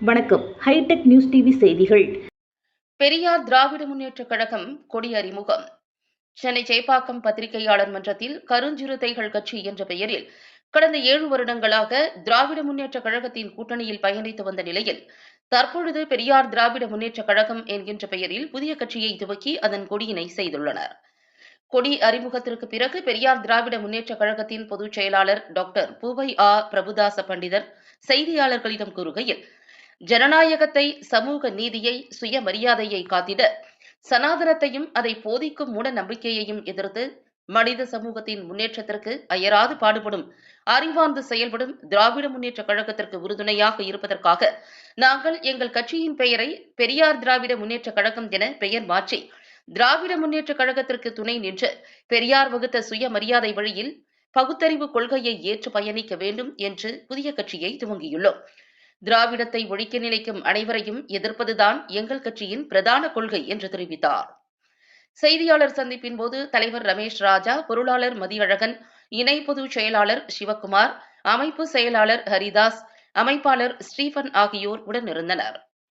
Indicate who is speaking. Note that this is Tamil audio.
Speaker 1: வணக்கம். ஹைடெக் நியூஸ் டிவி செய்திகள்.
Speaker 2: பெரியார் திராவிட முன்னேற்றக் கழகம் கொடி அறிமுகம். சென்னை சேப்பாக்கம் பத்திரிகையாளர் மன்றத்தில் கருஞ்சிறுத்தைகள் கட்சி என்ற பெயரில் கடந்த ஏழு வருடங்களாக திராவிட முன்னேற்றக் கழகத்தின் கூட்டணியில் பயணித்து வந்த நிலையில் தற்பொழுது பெரியார் திராவிட முன்னேற்றக் கழகம் என்கின்ற பெயரில் புதிய கட்சியை துவக்கி அதன் கொடியினை செய்துள்ளனர். கொடி அறிமுகத்திற்கு பிறகு பெரியார் திராவிட முன்னேற்றக் கழகத்தின் பொதுச் செயலாளர் டாக்டர் பூவை ஆ. பிரபுதாச பண்டிதர் செய்தியாளர்களிடம் கூறுகையில் ஜனநாயகத்தை சமூக நீதியை சுயமரியாதையை காத்திட சனாதனத்தையும் அதை போதிக்கும் மூட நம்பிக்கையையும் எதிர்த்து மனித சமூகத்தின் முன்னேற்றத்திற்கு அயராது பாடுபடும் அறிவார்ந்து செயல்படும் திராவிட முன்னேற்றக் கழகத்திற்கு உறுதுணையாக இருப்பதற்காக நாங்கள் எங்கள் கட்சியின் பெயரை பெரியார் திராவிட முன்னேற்றக் கழகம் என பெயர் மாற்றி திராவிட முன்னேற்றக் கழகத்திற்கு துணை நின்று பெரியார் வகுத்த சுயமரியாதை வழியில் பகுத்தறிவு கொள்கையை ஏற்று பயணிக்க வேண்டும் என்று புதிய கட்சியை துவங்கியுள்ளோம். திராவிடத்தை ஒழிக்க நினைக்கும் அனைவரையும் எதிர்ப்பதுதான் எங்கள் கட்சியின் பிரதான கொள்கை என்று தெரிவித்தார். செய்தியாளர் சந்திப்பின் போது தலைவர் ரமேஷ் ராஜா பொருளாளர் மதியழகன் இணை பொதுச் செயலாளர் சிவக்குமார் அமைப்பு செயலாளர் ஹரிதாஸ் அமைப்பாளர் ஸ்டீபன் ஆகியோர் உடனிருந்தனர்.